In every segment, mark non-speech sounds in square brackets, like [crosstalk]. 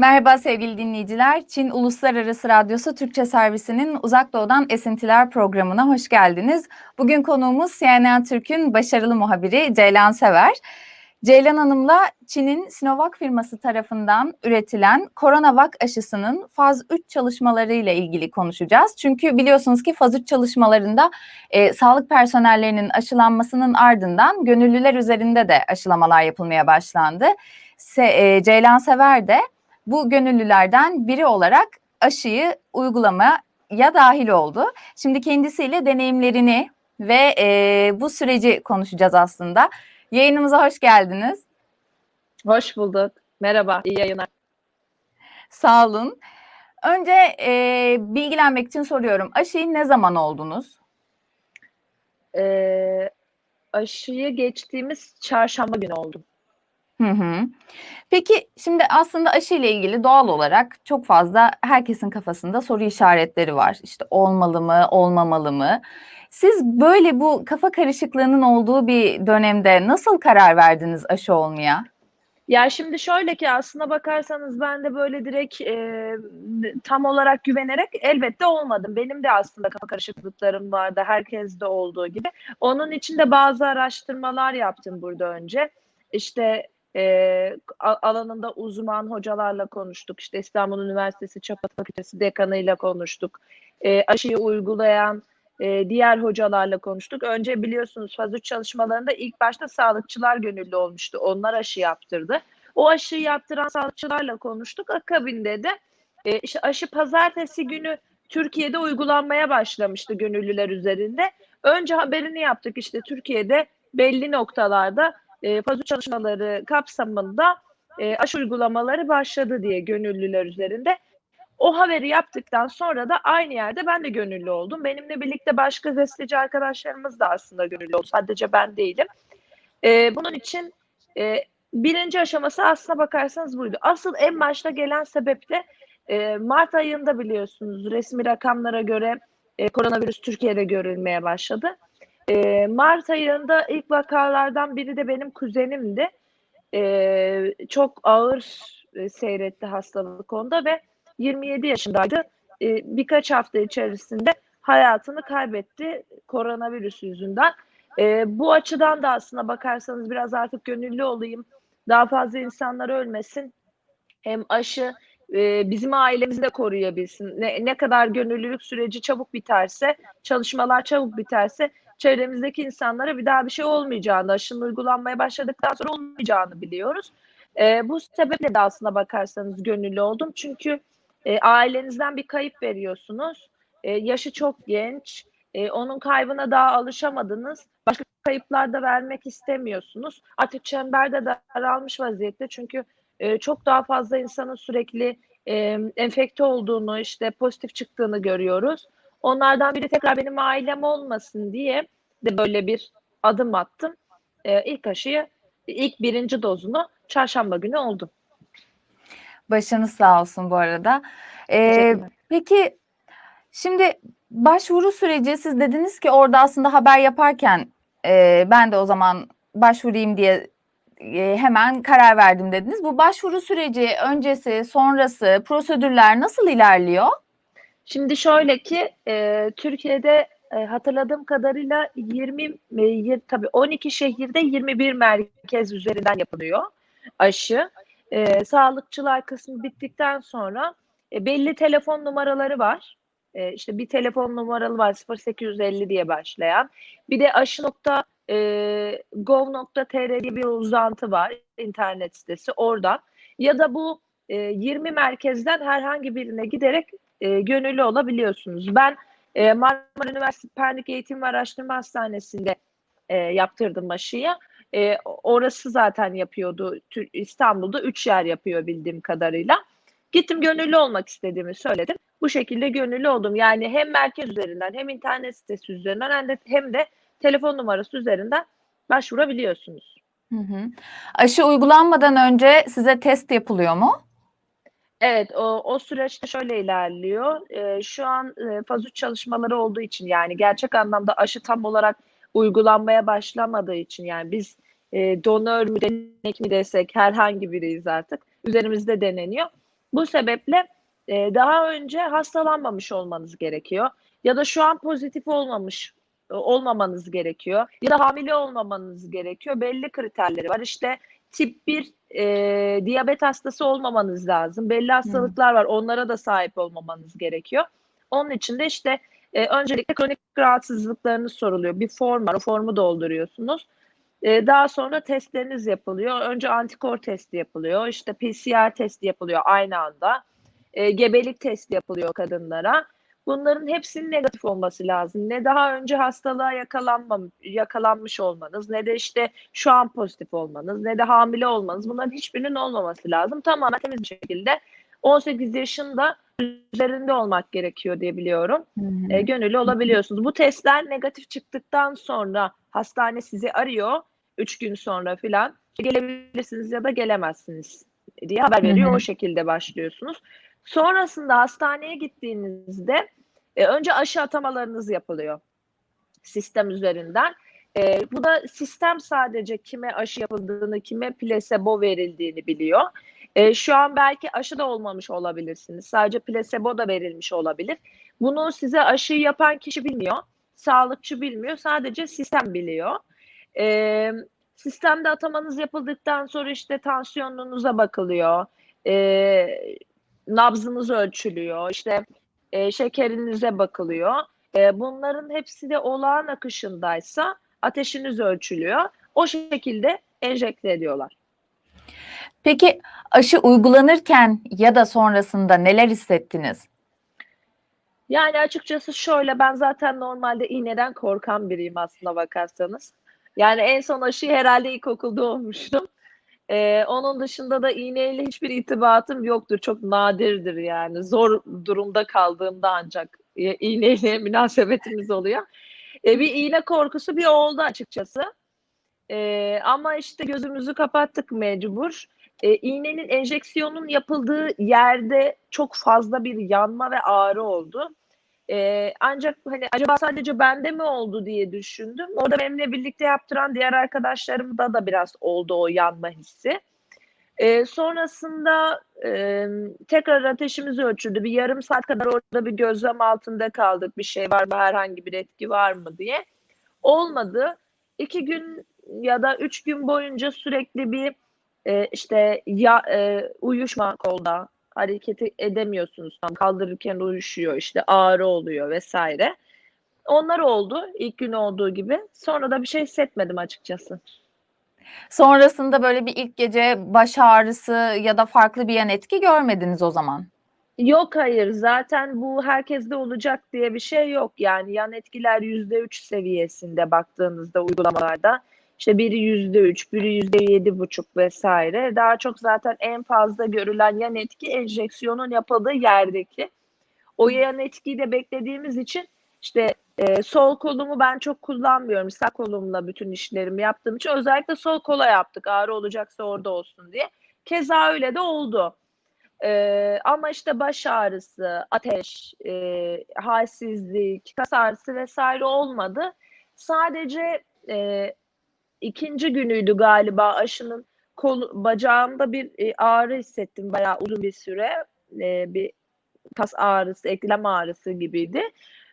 Merhaba sevgili dinleyiciler. Çin Uluslararası Radyosu Türkçe Servisi'nin Uzak Doğu'dan Esintiler programına hoş geldiniz. Bugün konuğumuz CNN Türk'ün başarılı muhabiri Ceylan Sever. Ceylan Hanım'la Çin'in Sinovac firması tarafından üretilen Coronavac aşısının faz 3 çalışmaları ile ilgili konuşacağız. Çünkü biliyorsunuz ki faz 3 çalışmalarında e, sağlık personellerinin aşılanmasının ardından gönüllüler üzerinde de aşılamalar yapılmaya başlandı. Se, e, Ceylan Sever de bu gönüllülerden biri olarak aşıyı uygulamaya dahil oldu. Şimdi kendisiyle deneyimlerini ve e, bu süreci konuşacağız aslında. Yayınımıza hoş geldiniz. Hoş bulduk. Merhaba, iyi yayınlar. Sağ olun. Önce e, bilgilenmek için soruyorum. Aşıyı ne zaman oldunuz? Ee, aşıyı geçtiğimiz çarşamba günü oldum. Hı hı. Peki şimdi aslında aşı ile ilgili doğal olarak çok fazla herkesin kafasında soru işaretleri var. İşte olmalı mı, olmamalı mı? Siz böyle bu kafa karışıklığının olduğu bir dönemde nasıl karar verdiniz aşı olmaya? Ya şimdi şöyle ki aslına bakarsanız ben de böyle direkt e, tam olarak güvenerek elbette olmadım. Benim de aslında kafa karışıklıklarım vardı herkeste olduğu gibi. Onun için de bazı araştırmalar yaptım burada önce. İşte e, alanında uzman hocalarla konuştuk. İşte İstanbul Üniversitesi Çapa Fakültesi dekanıyla konuştuk. E, aşıyı uygulayan e, diğer hocalarla konuştuk. Önce biliyorsunuz faz 3 çalışmalarında ilk başta sağlıkçılar gönüllü olmuştu. Onlar aşı yaptırdı. O aşıyı yaptıran sağlıkçılarla konuştuk. Akabinde de e, işte aşı pazartesi günü Türkiye'de uygulanmaya başlamıştı gönüllüler üzerinde. Önce haberini yaptık işte Türkiye'de belli noktalarda e, faz 3 çalışmaları kapsamında e, aşı uygulamaları başladı diye gönüllüler üzerinde. O haberi yaptıktan sonra da aynı yerde ben de gönüllü oldum. Benimle birlikte başka gazeteci arkadaşlarımız da aslında gönüllü oldu. Sadece ben değilim. E, bunun için e, birinci aşaması aslına bakarsanız buydu. Asıl en başta gelen sebep de e, Mart ayında biliyorsunuz resmi rakamlara göre e, koronavirüs Türkiye'de görülmeye başladı. E, Mart ayında ilk vakalardan biri de benim kuzenimdi. E, çok ağır e, seyretti hastalık onda ve 27 yaşındaydı. E, birkaç hafta içerisinde hayatını kaybetti koronavirüs yüzünden. E, bu açıdan da aslında bakarsanız biraz artık gönüllü olayım. Daha fazla insanlar ölmesin. Hem aşı e, bizim ailemizi de koruyabilsin. Ne, ne kadar gönüllülük süreci çabuk biterse, çalışmalar çabuk biterse çevremizdeki insanlara bir daha bir şey olmayacağını, aşının uygulanmaya başladıktan sonra olmayacağını biliyoruz. E, bu sebeple de aslında bakarsanız gönüllü oldum. Çünkü e, ailenizden bir kayıp veriyorsunuz. E, yaşı çok genç. E, onun kaybına daha alışamadınız. Başka kayıplar da vermek istemiyorsunuz. Artık çemberde daralmış vaziyette çünkü e, çok daha fazla insanın sürekli e, enfekte olduğunu, işte pozitif çıktığını görüyoruz. Onlardan biri tekrar benim ailem olmasın diye de böyle bir adım attım. E, ilk aşıyı, ilk birinci dozunu çarşamba günü oldum. Başınız sağ olsun bu arada. Ee, peki şimdi başvuru süreci siz dediniz ki orada aslında haber yaparken e, ben de o zaman başvurayım diye e, hemen karar verdim dediniz. Bu başvuru süreci öncesi, sonrası, prosedürler nasıl ilerliyor? Şimdi şöyle ki e, Türkiye'de e, hatırladığım kadarıyla 20 e, tabii 12 şehirde 21 merkez üzerinden yapılıyor aşı. E, sağlıkçılar kısmı bittikten sonra e, belli telefon numaraları var. E, işte bir telefon numaralı var 0850 diye başlayan. Bir de aşı nokta e, gov.tr diye bir uzantı var internet sitesi oradan. Ya da bu e, 20 merkezden herhangi birine giderek e, gönüllü olabiliyorsunuz. Ben e, Marmara Üniversitesi Pendik Eğitim ve Araştırma Hastanesi'nde e, yaptırdım aşıyı. E, orası zaten yapıyordu. İstanbul'da üç yer yapıyor bildiğim kadarıyla. Gittim gönüllü olmak istediğimi söyledim. Bu şekilde gönüllü oldum. Yani hem merkez üzerinden hem internet sitesi üzerinden hem de, hem de telefon numarası üzerinden başvurabiliyorsunuz. Hı hı. Aşı uygulanmadan önce size test yapılıyor mu? Evet, o, o süreçte şöyle ilerliyor. Ee, şu an e, faz 3 çalışmaları olduğu için yani gerçek anlamda aşı tam olarak uygulanmaya başlamadığı için yani biz e, donör mü denek mi desek herhangi biriyiz artık. Üzerimizde deneniyor. Bu sebeple e, daha önce hastalanmamış olmanız gerekiyor. Ya da şu an pozitif olmamış e, olmamanız gerekiyor. Ya da hamile olmamanız gerekiyor. Belli kriterleri var. İşte tip 1 e, diyabet hastası olmamanız lazım. Belli hastalıklar var. Onlara da sahip olmamanız gerekiyor. Onun için de işte e, öncelikle kronik rahatsızlıklarınız soruluyor. Bir form var. O formu dolduruyorsunuz. E, daha sonra testleriniz yapılıyor. Önce antikor testi yapılıyor. İşte PCR testi yapılıyor aynı anda. E, gebelik testi yapılıyor kadınlara. Bunların hepsinin negatif olması lazım. Ne daha önce hastalığa yakalanmam, yakalanmış olmanız, ne de işte şu an pozitif olmanız, ne de hamile olmanız. Bunların hiçbirinin olmaması lazım. Tamamen temiz bir şekilde 18 yaşında üzerinde olmak gerekiyor diye biliyorum. Hı hı. E, gönüllü olabiliyorsunuz. Bu testler negatif çıktıktan sonra hastane sizi arıyor. 3 gün sonra filan. Gelebilirsiniz ya da gelemezsiniz diye haber veriyor. Hı hı. O şekilde başlıyorsunuz. Sonrasında hastaneye gittiğinizde e, önce aşı atamalarınız yapılıyor sistem üzerinden. E, bu da sistem sadece kime aşı yapıldığını, kime plasebo verildiğini biliyor. E, şu an belki aşı da olmamış olabilirsiniz. Sadece plasebo da verilmiş olabilir. Bunu size aşıyı yapan kişi bilmiyor. Sağlıkçı bilmiyor. Sadece sistem biliyor. E, sistemde atamanız yapıldıktan sonra işte tansiyonunuza bakılıyor. E, nabzınız ölçülüyor. İşte e, şekerinize bakılıyor. E, bunların hepsi de olağan akışındaysa ateşiniz ölçülüyor. O şekilde enjekte ediyorlar. Peki aşı uygulanırken ya da sonrasında neler hissettiniz? Yani açıkçası şöyle ben zaten normalde iğneden korkan biriyim aslına bakarsanız. Yani en son aşıyı herhalde ilkokulda olmuştum. Ee, onun dışında da iğneyle hiçbir itibatım yoktur. Çok nadirdir yani. Zor durumda kaldığımda ancak iğneyle [laughs] münasebetimiz oluyor. E, bir iğne korkusu bir oldu açıkçası. E, ama işte gözümüzü kapattık mecbur. E, iğnenin enjeksiyonun yapıldığı yerde çok fazla bir yanma ve ağrı oldu. E, ancak hani acaba sadece bende mi oldu diye düşündüm. Orada benimle birlikte yaptıran diğer arkadaşlarımda da biraz oldu o yanma hissi. E, sonrasında e, tekrar ateşimiz ölçüldü. Bir yarım saat kadar orada bir gözlem altında kaldık. Bir şey var mı, herhangi bir etki var mı diye. Olmadı. İki gün ya da üç gün boyunca sürekli bir e, işte ya e, uyuşma kolda hareket edemiyorsunuz tam kaldırırken uyuşuyor işte ağrı oluyor vesaire. Onlar oldu ilk gün olduğu gibi. Sonra da bir şey hissetmedim açıkçası. Sonrasında böyle bir ilk gece baş ağrısı ya da farklı bir yan etki görmediniz o zaman. Yok hayır zaten bu herkeste olacak diye bir şey yok. Yani yan etkiler %3 seviyesinde baktığınızda uygulamalarda. İşte biri %3, biri %7,5 vesaire. Daha çok zaten en fazla görülen yan etki enjeksiyonun yapıldığı yerdeki. O yan etkiyi de beklediğimiz için işte e, sol kolumu ben çok kullanmıyorum. Sağ kolumla bütün işlerimi yaptığım için özellikle sol kola yaptık. Ağrı olacaksa orada olsun diye. Keza öyle de oldu. Ee, ama işte baş ağrısı, ateş, e, halsizlik, kas ağrısı vesaire olmadı. Sadece e, ikinci günüydü galiba aşının kol, bacağımda bir e, ağrı hissettim bayağı uzun bir süre. E, bir kas ağrısı, eklem ağrısı gibiydi.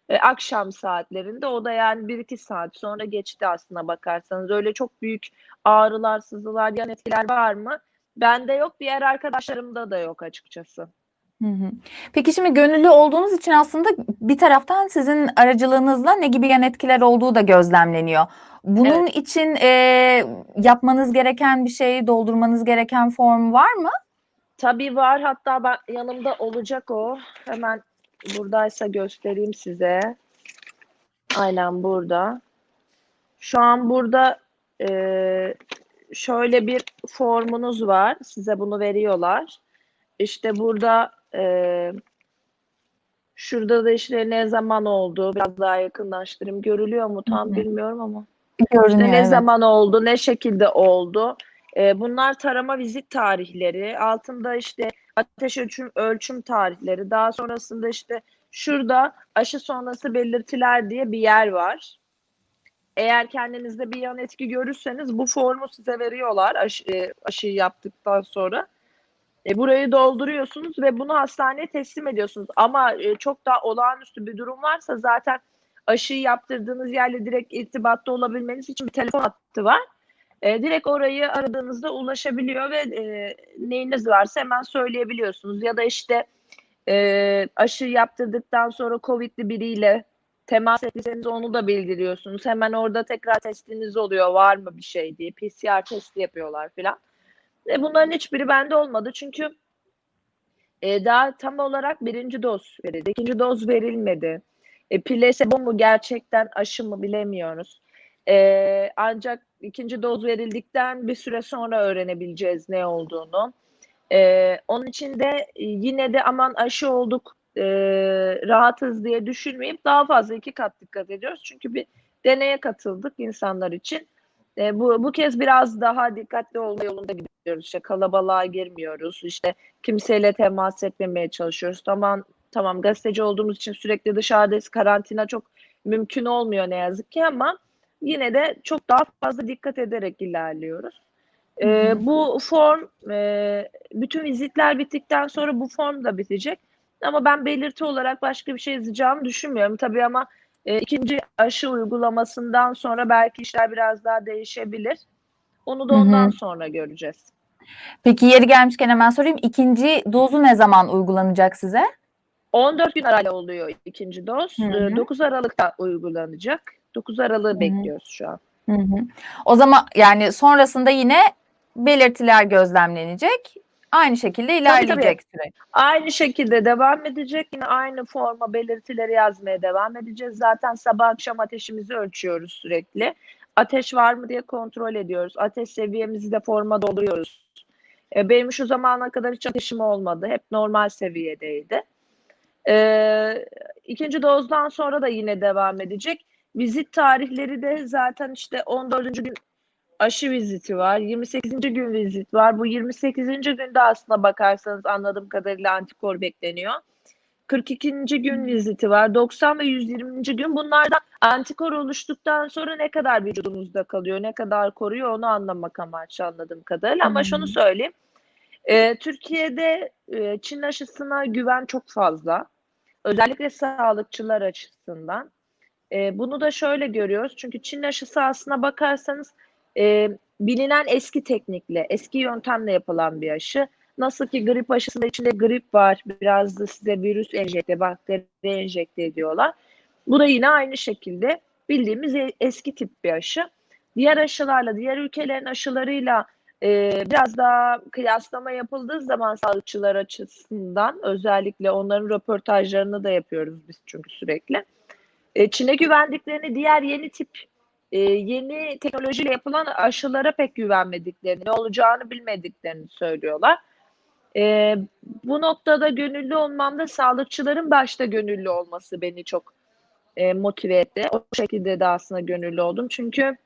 E, akşam saatlerinde o da yani bir iki saat sonra geçti aslına bakarsanız. Öyle çok büyük ağrılar, sızılar, yan etkiler var mı? Bende yok, diğer arkadaşlarımda da yok açıkçası. Hı hı. Peki şimdi gönüllü olduğunuz için aslında bir taraftan sizin aracılığınızla ne gibi yan etkiler olduğu da gözlemleniyor. Bunun için e, yapmanız gereken bir şey, doldurmanız gereken form var mı? Tabii var. Hatta ben, yanımda olacak o. Hemen buradaysa göstereyim size. Aynen burada. Şu an burada e, şöyle bir formunuz var. Size bunu veriyorlar. İşte burada e, şurada da işte ne zaman oldu. Biraz daha yakınlaştırayım. Görülüyor mu tam Hı hı. bilmiyorum ama. Görünüyor. İşte ne evet. zaman oldu, ne şekilde oldu. Ee, bunlar tarama vizit tarihleri. Altında işte ateş ölçüm, ölçüm tarihleri. Daha sonrasında işte şurada aşı sonrası belirtiler diye bir yer var. Eğer kendinizde bir yan etki görürseniz bu formu size veriyorlar aşı, e, aşıyı yaptıktan sonra. E, burayı dolduruyorsunuz ve bunu hastaneye teslim ediyorsunuz. Ama e, çok daha olağanüstü bir durum varsa zaten aşıyı yaptırdığınız yerle direkt irtibatta olabilmeniz için bir telefon hattı var. E, direkt orayı aradığınızda ulaşabiliyor ve e, neyiniz varsa hemen söyleyebiliyorsunuz. Ya da işte e, aşı yaptırdıktan sonra COVID'li biriyle temas ettiyseniz onu da bildiriyorsunuz. Hemen orada tekrar testiniz oluyor var mı bir şey diye. PCR testi yapıyorlar filan. E, bunların hiçbiri bende olmadı çünkü e, daha tam olarak birinci doz verildi. ikinci doz verilmedi. E, plasebo mu gerçekten aşı mı bilemiyoruz. E, ancak ikinci doz verildikten bir süre sonra öğrenebileceğiz ne olduğunu. E, onun için de yine de aman aşı olduk e, rahatız diye düşünmeyip daha fazla iki kat dikkat ediyoruz. Çünkü bir deneye katıldık insanlar için. E, bu, bu kez biraz daha dikkatli olma yolunda gidiyoruz. İşte kalabalığa girmiyoruz. İşte kimseyle temas etmemeye çalışıyoruz. Tamam tamam gazeteci olduğumuz için sürekli dışarıdayız. Karantina çok mümkün olmuyor ne yazık ki ama yine de çok daha fazla dikkat ederek ilerliyoruz. E, bu form e, bütün vizitler bittikten sonra bu form da bitecek. Ama ben belirti olarak başka bir şey yazacağımı düşünmüyorum. Tabii ama e, ikinci aşı uygulamasından sonra belki işler biraz daha değişebilir. Onu da ondan sonra göreceğiz. Peki yeri gelmişken hemen sorayım. İkinci dozu ne zaman uygulanacak size? 14 gün arayla oluyor ikinci doz. Hı hı. E, 9 Aralık'ta uygulanacak. 9 Aralık'ı hı. bekliyoruz şu an. Hı hı. O zaman yani sonrasında yine belirtiler gözlemlenecek. Aynı şekilde ilerleyecek süreç. Aynı şekilde devam edecek. Yine aynı forma belirtileri yazmaya devam edeceğiz. Zaten sabah akşam ateşimizi ölçüyoruz sürekli. Ateş var mı diye kontrol ediyoruz. Ateş seviyemizi de forma dolduruyoruz. E, benim şu zamana kadar hiç ateşim olmadı. Hep normal seviyedeydi. E, ikinci dozdan sonra da yine devam edecek. Vizit tarihleri de zaten işte 14. gün aşı viziti var. 28. gün vizit var. Bu 28. günde aslında bakarsanız anladığım kadarıyla antikor bekleniyor. 42. gün viziti var. 90 ve 120. gün bunlardan antikor oluştuktan sonra ne kadar vücudumuzda kalıyor, ne kadar koruyor onu anlamak amaçlı anladığım kadarıyla. Ama hı. şunu söyleyeyim. Ee, Türkiye'de e, Çin aşısına güven çok fazla. Özellikle sağlıkçılar açısından. E, bunu da şöyle görüyoruz. Çünkü Çin aşısı aslına bakarsanız e, bilinen eski teknikle, eski yöntemle yapılan bir aşı. Nasıl ki grip aşısında içinde grip var, biraz da size virüs enjekte, bakteri enjekte ediyorlar. Bu da yine aynı şekilde bildiğimiz e- eski tip bir aşı. Diğer aşılarla, diğer ülkelerin aşılarıyla e, biraz daha kıyaslama yapıldığı zaman sağlıkçılar açısından özellikle onların röportajlarını da yapıyoruz biz çünkü sürekli. E, Çin'e güvendiklerini diğer yeni tip e, yeni teknolojiyle yapılan aşılara pek güvenmediklerini, ne olacağını bilmediklerini söylüyorlar. E, bu noktada gönüllü olmamda sağlıkçıların başta gönüllü olması beni çok e, motive etti. O şekilde de aslında gönüllü oldum. Çünkü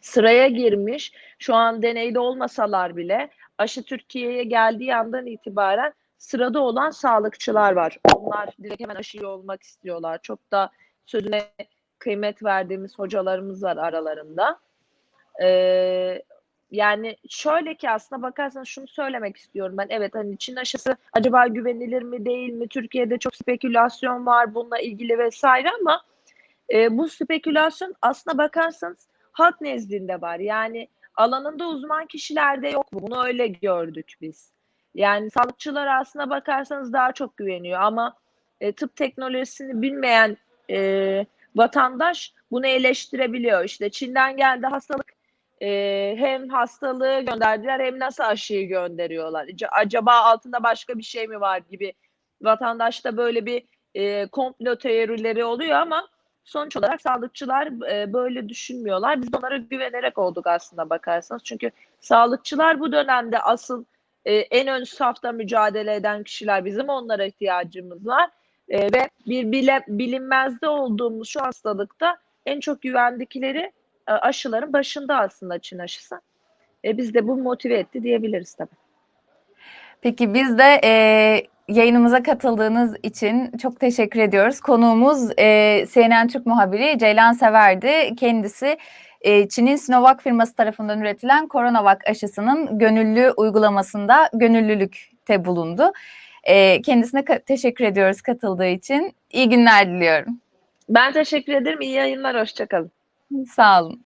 sıraya girmiş, şu an deneyde olmasalar bile aşı Türkiye'ye geldiği andan itibaren sırada olan sağlıkçılar var. Onlar direkt hemen aşıyı olmak istiyorlar. Çok da sözüne kıymet verdiğimiz hocalarımız var aralarında. Ee, yani şöyle ki aslında bakarsanız şunu söylemek istiyorum ben. Evet hani Çin aşısı acaba güvenilir mi değil mi? Türkiye'de çok spekülasyon var bununla ilgili vesaire ama e, bu spekülasyon aslına bakarsanız halk nezdinde var. Yani alanında uzman kişilerde yok bu. Bunu öyle gördük biz. Yani sağlıkçılar aslına bakarsanız daha çok güveniyor ama e, tıp teknolojisini bilmeyen e, vatandaş bunu eleştirebiliyor. İşte Çin'den geldi hastalık e, hem hastalığı gönderdiler hem nasıl aşıyı gönderiyorlar. Acaba altında başka bir şey mi var gibi vatandaşta böyle bir e, komplo teorileri oluyor ama sonuç olarak sağlıkçılar e, böyle düşünmüyorlar. Biz onlara güvenerek olduk aslında bakarsanız. Çünkü sağlıkçılar bu dönemde asıl e, en ön safta mücadele eden kişiler bizim onlara ihtiyacımız var. E, ve bir bile, bilinmezde olduğumuz şu hastalıkta en çok güvendikleri aşıların başında aslında Çin aşısı. E, biz de bu motive etti diyebiliriz tabii. Peki biz de e, yayınımıza katıldığınız için çok teşekkür ediyoruz. Konuğumuz e, CNN Türk muhabiri Ceylan Sever'di. Kendisi e, Çin'in Sinovac firması tarafından üretilen Coronavac aşısının gönüllü uygulamasında gönüllülük talepte bulundu. E, kendisine teşekkür ediyoruz katıldığı için. İyi günler diliyorum. Ben teşekkür ederim. İyi yayınlar. Hoşçakalın. Sağ olun.